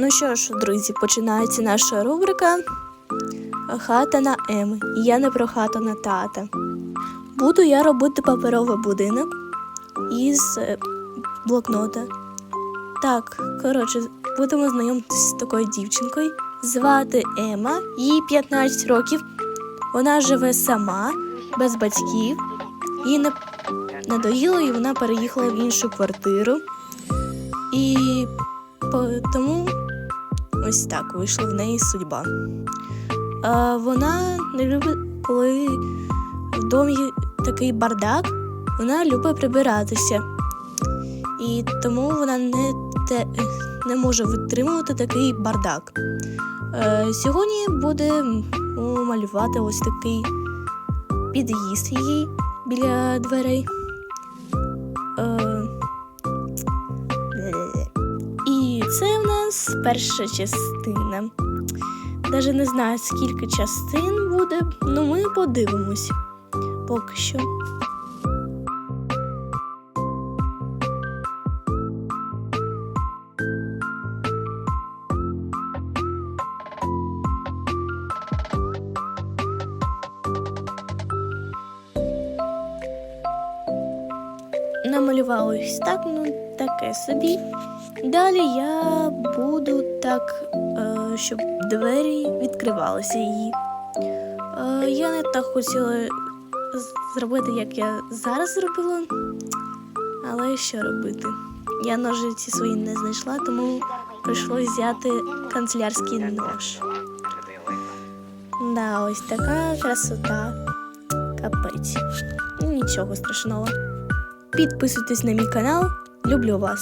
Ну що ж, друзі, починається наша рубрика Хата на М. Я не про хату на тата. Буду я робити паперовий будинок із е, блокнота. Так, коротше, будемо знайомитися з такою дівчинкою. Звати Ема, їй 15 років. Вона живе сама, без батьків. Їй не надоїло, і вона переїхала в іншу квартиру. І тому ось так вийшла в неї судьба. А, вона не любить, коли в домі такий бардак, вона любить прибиратися. І тому вона не, те, не може витримувати такий бардак. Е, сьогодні буде малювати ось такий під'їзд її біля дверей. Е, і це нас перша частина. Даже не знаю, скільки частин буде, але ми подивимось поки що. Намалювала так, ну таке собі. Далі я буду так, е, щоб двері відкривалися її. Е, я не так хотіла зробити, як я зараз зробила, але що робити? Я ножиці свої не знайшла, тому прийшлося взяти канцелярський нож. Да, ось така красота. Капець. Нічого страшного. Підписуйтесь на мій канал. Люблю вас.